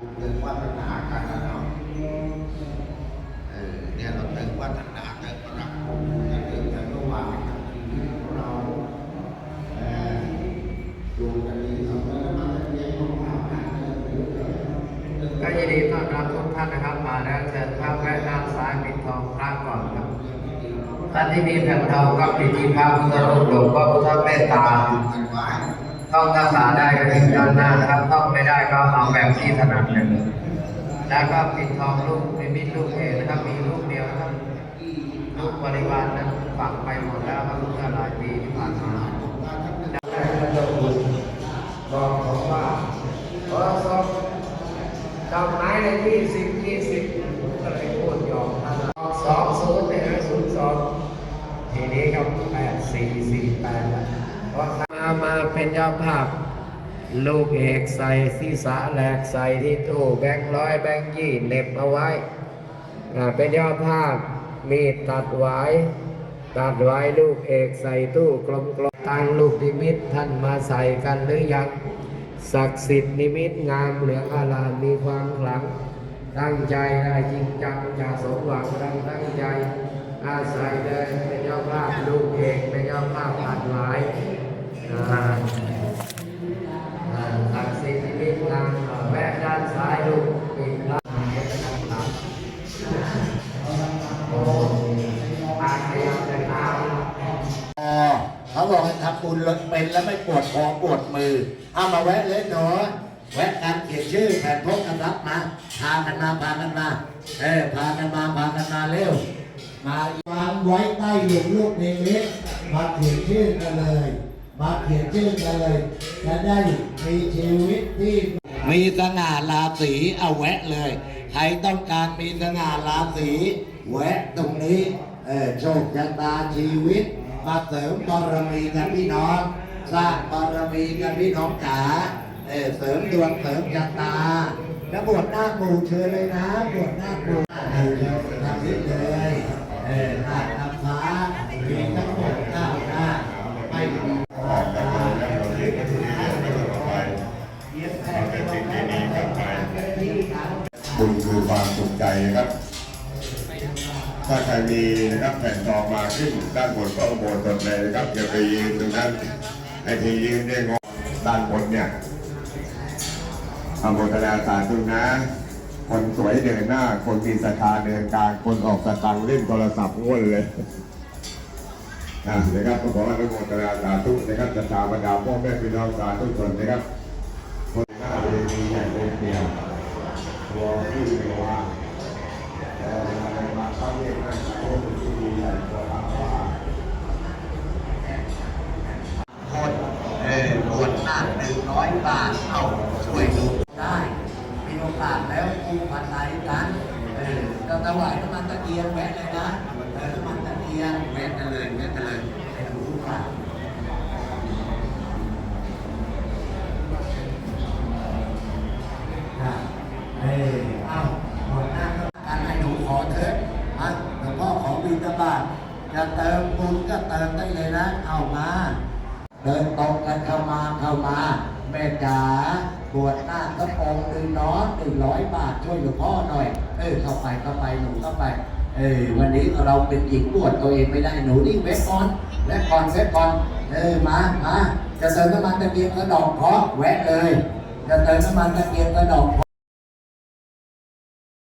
ตึงวัฒนากันนะเนาะเออเนี่ยเราตึงวัฒนาตึงรักจะตึงจะระหว่างชีวิตของเราเออดูกันดีเอาไปแล้วมันจะเรียนของเรากันเออเยวเดี๋ยวเดี๋ยก็ยินดีต้อนรับทุกท่านนะครับมาแล้วเชิญเข้าแวะด้านซ้ายปิดทองพระก่อนครับท่านที่มีแผ่นทองก็ปิดที่พระพุทธรูปหลวงพ่อพุทธเมตตา ท่องคาถาได้ก็ทิ้งด้านหน้าครับท่องไม่ได้ก็เอาแบบที่ถนัดเลยแล้วก็ปิดทองลูกนิมิตลูกเอกนะครับ มีลูกเดียวนะครับลูกบริวารนั้นฝังไปหมดแล้วครับเมื่อหลายปีที่ผ่านมาบอกผมว่าโทรศัพท์ดอกไม้ในที่สิบยี่สิบก็เลยพูดยอกท่านสองศูนย์เนี่ยศูนย์สองทีนี้ก็แปดสี่สี่แปดแล้วเพราะ มามาเป็นเจ้าภาพ ลูกเอกใส่ศีรษะแหลกใส่ที่ตู้แบงร้อยแบงยี่เหน็บเอาไว้เป็นยอดภาพมีตัดไว้ตัดไว้ลูกเอกใส่ตู้กลมกลมตั้งลูกนิมิตท่านมาใส่กันหรือยังศักดิ์สิทธิ์นิมิตงามเหลืองอารามมีความขลัง ตั้งใจได้จริงจังจะสมหวังดังตั้งใจอาศัยเลยเป็นเจ้าภาพลูกเอกเป็นเจ้าภาพตัดไว้อ่ บอกให้ทำบุญเป็นแล้วไม่ปวดคอปวดมือ เอามาแวะเลยหนูแวะกันเขียนชื่อแผ่นพกกันรับมาพากันมาพากันมาเออพากันมาพากันมาเร็ว มาวางไว้ใต้หลุมลูกนิมิตมาเขียนชื่อกันเลย มาเขียนชื่อกันเลยจะได้มีชีวิตที่มีสง่าราศีเอาแวะเลย ใครต้องการมีสง่าราศีแวะตรงนี้เออโชคชะตาชีวิต มาเสริมบารมีกันพี่น้อง สร้างบารมีกันพี่น้องจ๋าเออเสริมดวงเสริมชะตาแล้วบวชหน้าครูเชิญเลยนะบวชหน้าครูเออทำนี้เลยเออหน้าทำฟ้ามีทั้งหมดเก้าหน้าไม่มีขอบหน้าเย็บแผลเป็นสิ่งที่ดีต่อไปบุญคือความสุขใจนะครับ ถ้าใครมีนะครับแผ่นทองมาขึ้นด้านบนก็เอาโบนสดเลยนะครับอย่าไปยืนตรงนั้นไอ้ที่ยืนเนี่ยงอด้านบนเนี่ยอโมทนาสาธุนะ คนสวยเดินหน้า คนมีศรัทธาเดินกลาง คนออกสตังค์เล่นโทรศัพท์ง่วนเลยนะนะครับก็ขออนุโมทนาสาธุนะครับศรัทธาบรรดาพ่อแม่พี่น้องสาธุชนนะครับคนหน้าเวทีใหญ่เป็นเดียวตัวที่เรียกว่าแต่ในบาง ครั้งเนี่ยนั่นโอ้เป็นที่ดีใหญ่กว่าทางว่าคนเออบวชหนักหนึ่งร้อยบาท เอาช่วยดูได้ มีโอกาสแล้วกูพันไหนกันเออเราถวายน้ำมันตะเกียงแวะเลยนะเออน้ำมันตะเกียงแวะกันเลยแวะกันเลยให้ดูทุกฝ่ายอะ จะเติมบุญก็เติมได้เลยนะเอามา เดินตรงกันเข้ามาเข้ามาแม่จ๋าบวชหน้าก็องหนึ่งน้อหนึ่งร้อยบาทช่วยหลวงพ่อหน่อย เออเข้าไปเข้าไปหนูเข้าไป เออวันนี้เราเป็นหญิงบวชตัวเองไม่ได้หนูนี่เวทก่อนเวทก่อนเวทก่อนเออมามาจะเติมน้ำมันตะเกียงกระดอกเคาะแวะเลยจะเติมน้ำมันตะเกียงกระดอกเคาะ